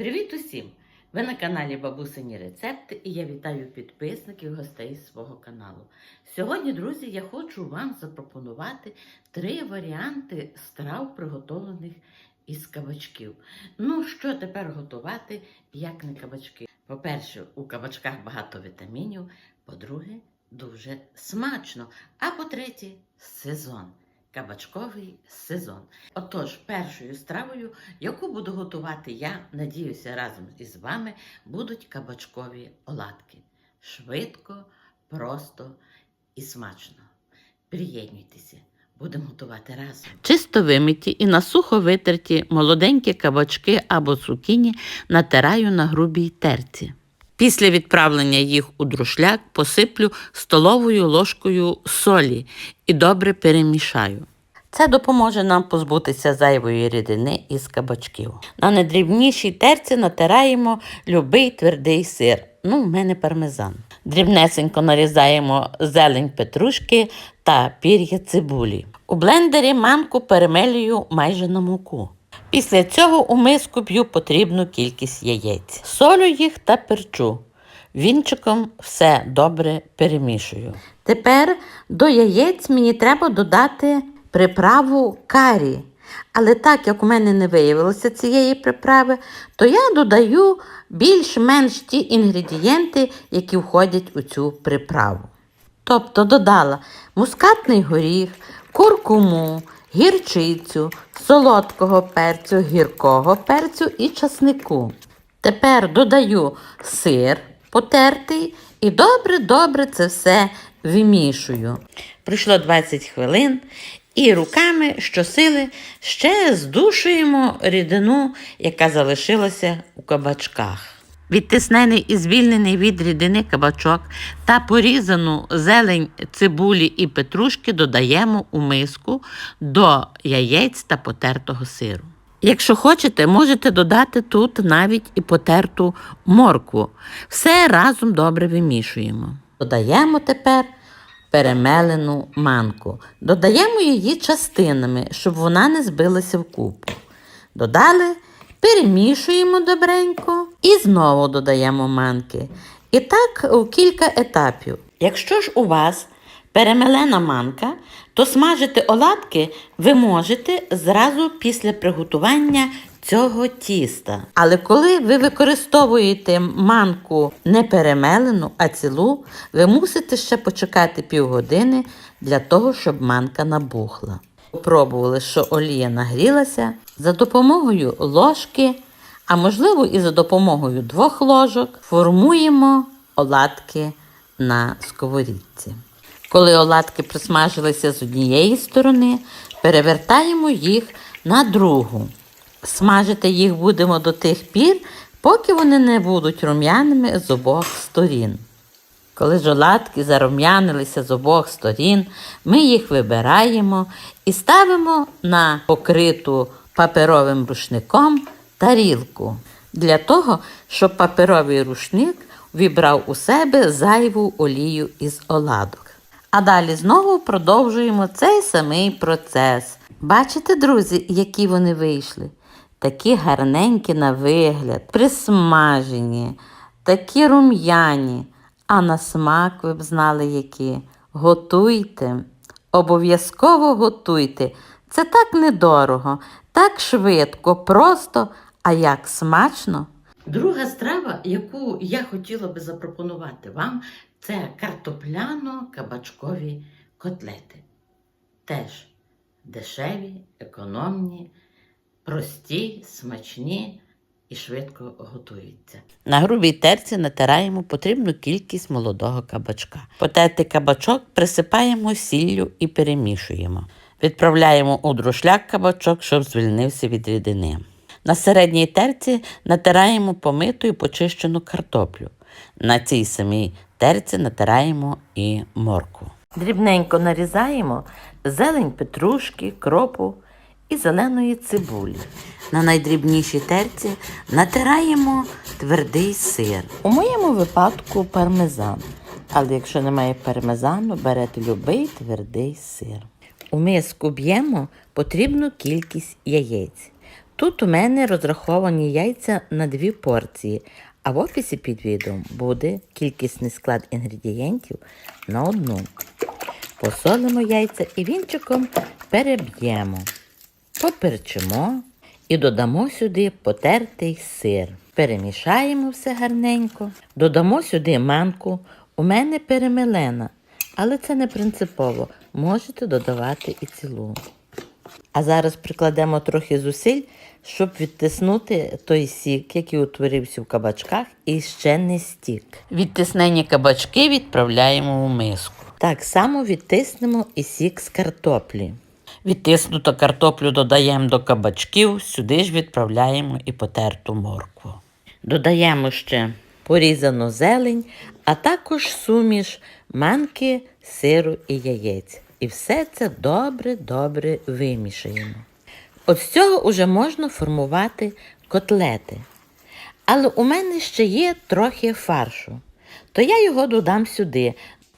Привіт усім! Ви на каналі Бабусині Рецепти і я вітаю підписників гостей свого каналу. Сьогодні, друзі, я хочу вам запропонувати три варіанти страв, приготовлених із кабачків. Ну, що тепер готувати, як не кабачки? По-перше, у кабачках багато вітамінів, по-друге, дуже смачно. А по-третє, сезон. Кабачковий сезон. Отож, першою стравою, яку буду готувати я, надіюся, разом із вами, будуть кабачкові оладки. Швидко, просто і смачно. Приєднуйтеся, будемо готувати разом. Чисто вимиті і на сухо витерті молоденькі кабачки або цукіні натираю на грубій терці. Після відправлення їх у друшляк посиплю столовою ложкою солі і добре перемішаю. Це допоможе нам позбутися зайвої рідини із кабачків. На недрібнішій терці натираємо любий твердий сир. Ну, в мене пармезан. Дрібнесенько нарізаємо зелень петрушки та пір'я цибулі. У блендері манку перемелюю майже на муку. Після цього у миску б'ю потрібну кількість яєць. Солю їх та перчу. Вінчиком все добре перемішую. Тепер до яєць мені треба додати приправу карі. Але так як у мене не виявилося цієї приправи, то я додаю більш-менш ті інгредієнти, які входять у цю приправу. Тобто додала мускатний горіх, куркуму, гірчицю, солодкого перцю, гіркого перцю і часнику. Тепер додаю сир потертий і добре-добре це все вимішую. Пройшло 20 хвилин і руками щосили ще здушуємо рідину, яка залишилася у кабачках. Відтиснений і звільнений від рідини кабачок та порізану зелень цибулі і петрушки додаємо у миску до яєць та потертого сиру. Якщо хочете, можете додати тут навіть і потерту моркву. Все разом добре вимішуємо. Додаємо тепер перемелену манку. Додаємо її частинами, щоб вона не збилася в купу. Додали, перемішуємо добренько і знову додаємо манки. І так у кілька етапів. Якщо ж у вас перемелена манка, то смажити оладки ви можете зразу після приготування цього тіста. Але коли ви використовуєте манку не перемелену, а цілу, ви мусите ще почекати півгодини для того, щоб манка набухла. Пробували, що олія нагрілася за допомогою ложки, а можливо і за допомогою двох ложок, формуємо оладки на сковорідці. Коли оладки присмажилися з однієї сторони, перевертаємо їх на другу. Смажити їх будемо до тих пір, поки вони не будуть рум'яними з обох сторін. Коли ж оладки зарум'янилися з обох сторін, ми їх вибираємо і ставимо на покриту паперовим рушником тарілку для того, щоб паперовий рушник вібрав у себе зайву олію із оладок. А далі знову продовжуємо цей самий процес. Бачите, друзі, які вони вийшли? Такі гарненькі на вигляд, присмажені, такі рум'яні. А на смак ви б знали які. Готуйте, обов'язково готуйте. Це так недорого, так швидко, просто, а як смачно. Друга страва, яку я хотіла би запропонувати вам, це картопляно-кабачкові котлети. Теж дешеві, економні, прості, смачні і швидко готуються. На грубій терці натираємо потрібну кількість молодого кабачка. Потертий кабачок присипаємо сіллю і перемішуємо. Відправляємо у друшляк кабачок, щоб звільнився від рідини. На середній терці натираємо помиту і почищену картоплю. На цій самій терці натираємо і морку. Дрібненько нарізаємо зелень петрушки, кропу і зеленої цибулі. На найдрібнішій терці натираємо твердий сир. У моєму випадку пармезан. Але якщо немає пармезану, берете любий твердий сир. У миску б'ємо потрібну кількість яєць. Тут у мене розраховані яйця на дві порції, а в описі під відео буде кількісний склад інгредієнтів на одну. Посолимо яйця і вінчиком переб'ємо, поперчимо і додамо сюди потертий сир. Перемішаємо все гарненько, додамо сюди манку. У мене перемелена, але це не принципово. Можете додавати і цілу. А зараз прикладемо трохи зусиль, щоб відтиснути той сік, який утворився в кабачках, і ще не стік. Відтиснені кабачки відправляємо у миску. Так само відтиснемо і сік з картоплі. Відтиснуту картоплю додаємо до кабачків, сюди ж відправляємо і потерту моркву. Додаємо ще порізану зелень, а також суміш манки, сиру і яєць. І все це добре-добре вимішаємо. От з цього вже можна формувати котлети. Але у мене ще є трохи фаршу, то я його додам сюди.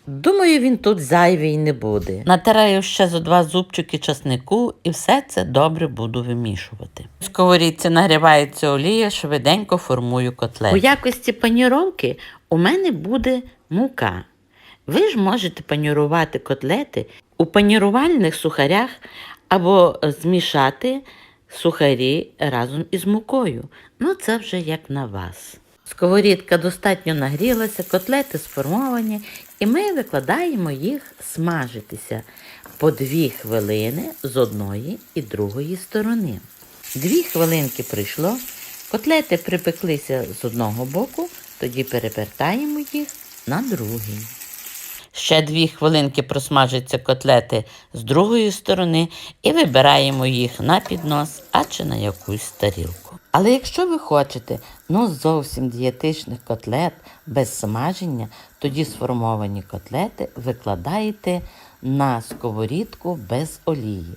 Думаю, він тут зайвий не буде. Натираю ще за два зубчики часнику і все це добре буду вимішувати. В сковорідці нагрівається олія, швиденько формую котлети. У якості паніровки у мене буде мука. Ви ж можете панірувати котлети у панірувальних сухарях або змішати сухарі разом із мукою. Ну, це вже як на вас. Сковорідка достатньо нагрілася, котлети сформовані, і ми викладаємо їх смажитися по дві хвилини з одної і другої сторони. Дві хвилинки пройшло, котлети припеклися з одного боку, тоді перевертаємо їх на другий. Ще дві хвилинки просмажаться котлети з другої сторони і вибираємо їх на піднос, а чи на якусь тарілку. Але якщо ви хочете ну зовсім дієтичних котлет без смаження, тоді сформовані котлети викладаєте на сковорідку без олії.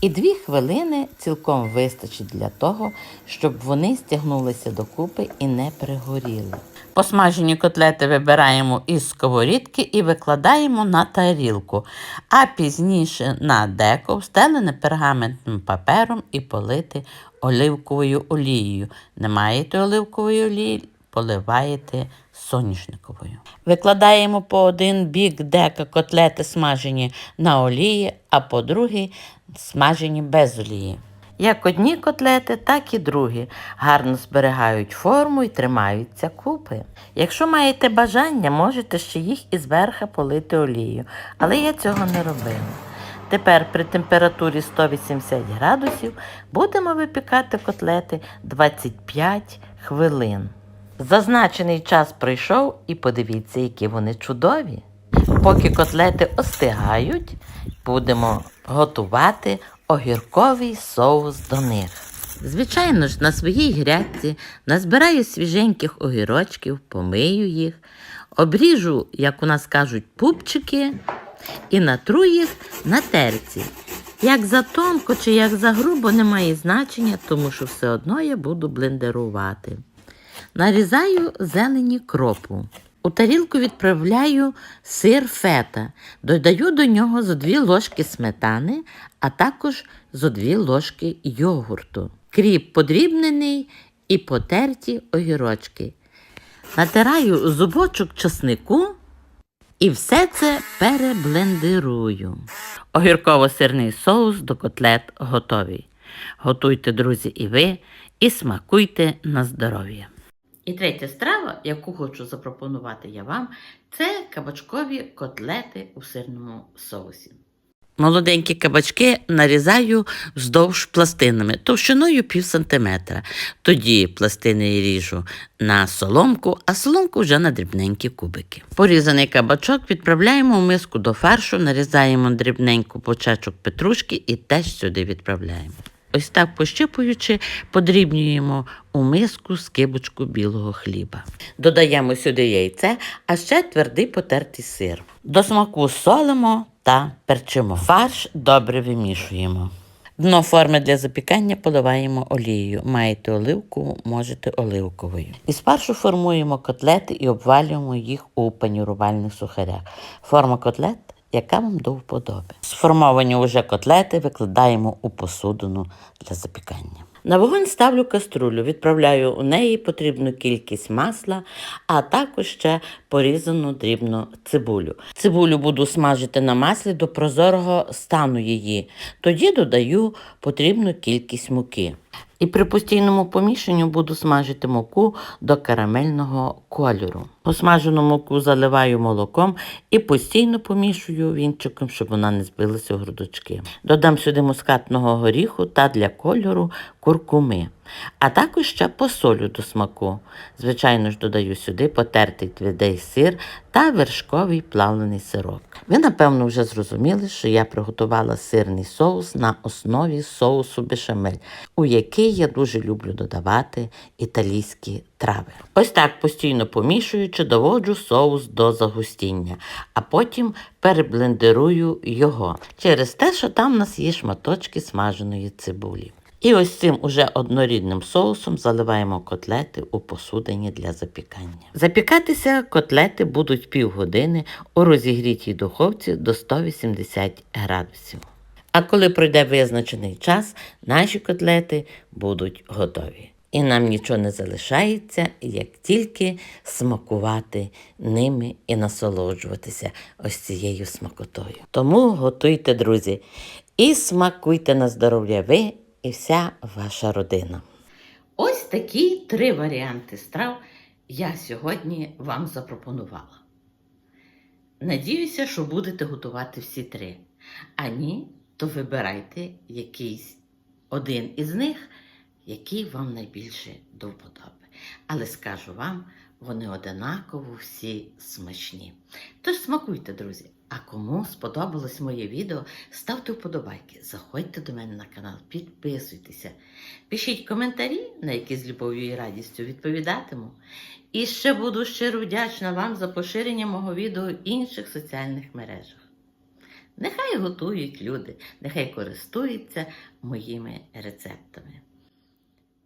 І дві хвилини цілком вистачить для того, щоб вони стягнулися докупи і не пригоріли. Посмажені котлети вибираємо із сковорідки і викладаємо на тарілку, а пізніше на деко встелене пергаментним папером і полити оливковою олією. Не маєте оливкової олії, поливаєте соняшниковою. Викладаємо по один бік дека котлети смажені на олії, а по другий смажені без олії. Як одні котлети, так і другі гарно зберігають форму і тримаються купи. Якщо маєте бажання, можете ще їх із верха полити олією, але я цього не робила. Тепер при температурі 180 градусів будемо випікати котлети 25 хвилин. Зазначений час пройшов і подивіться, які вони чудові. Поки котлети остигають, будемо готувати огірковий соус до них. Звичайно ж, на своїй грядці назбираю свіженьких огірочків, помию їх, обріжу, як у нас кажуть, пупчики і натру їх на терці. Як за тонко чи як за грубо не має значення, тому що все одно я буду блендерувати. Нарізаю зелені кропу. У тарілку відправляю сир фета, додаю до нього зо дві ложки сметани, а також зо дві ложки йогурту. Кріп подрібнений і потерті огірочки. Натираю зубочок часнику і все це переблендирую. Огірково-сирний соус до котлет готовий. Готуйте, друзі, і ви, і смакуйте на здоров'я. І третя страва, яку хочу запропонувати я вам, це кабачкові котлети у сирному соусі. Молоденькі кабачки нарізаю вздовж пластинами товщиною пів сантиметра. Тоді пластини ріжу на соломку, а соломку вже на дрібненькі кубики. Порізаний кабачок відправляємо в миску до фаршу, нарізаємо дрібненьку почечок петрушки і теж сюди відправляємо. Ось так пощипуючи, подрібнюємо у миску скибочку білого хліба. Додаємо сюди яйце, а ще твердий потертий сир. До смаку солимо та перчимо. Фарш добре вимішуємо. Дно форми для запікання поливаємо олією. Маєте оливкову, можете оливковою. Із фаршу формуємо котлети і обвалюємо їх у панірувальних сухарях. Форма котлет яка вам до вподоби. Сформовані вже котлети викладаємо у посудину для запікання. На вогонь ставлю каструлю, відправляю у неї потрібну кількість масла, а також ще порізану дрібно цибулю. Цибулю буду смажити на маслі до прозорого стану її. Тоді додаю потрібну кількість муки. І при постійному помішанню буду смажити муку до карамельного кольору. Посмажену муку заливаю молоком і постійно помішую вінчиком, щоб вона не збилася у грудочки. Додам сюди мускатного горіху та для кольору куркуми, а також ще посолю до смаку. Звичайно ж, додаю сюди потертий твердий сир та вершковий плавлений сироп. Ви, напевно, вже зрозуміли, що я приготувала сирний соус на основі соусу бешамель, у який я дуже люблю додавати італійські трави. Ось так постійно помішуючи, доводжу соус до загустіння, а потім переблендерую його через те, що там у нас є шматочки смаженої цибулі. І ось цим уже однорідним соусом заливаємо котлети у посудині для запікання. Запікатися котлети будуть півгодини у розігрітій духовці до 180 градусів. А коли пройде визначений час, наші котлети будуть готові. І нам нічого не залишається, як тільки смакувати ними і насолоджуватися ось цією смакотою. Тому готуйте, друзі, і смакуйте на здоров'я ви і вся ваша родина. Ось такі три варіанти страв я сьогодні вам запропонувала. Надіюся, що будете готувати всі три. А ні, то вибирайте якийсь один із них, який вам найбільше до вподоби. Але скажу вам, вони одинаково всі смачні. Тож смакуйте, друзі. А кому сподобалось моє відео, ставте вподобайки, заходьте до мене на канал, підписуйтеся, пишіть коментарі, на які з любов'ю і радістю відповідатиму. І ще буду щиро вдячна вам за поширення мого відео в інших соціальних мережах. Нехай готують люди, нехай користуються моїми рецептами.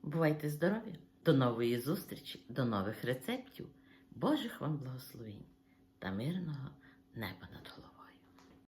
Бувайте здорові! До нової зустрічі, до нових рецептів, Божих вам благословень та мирного неба над головою.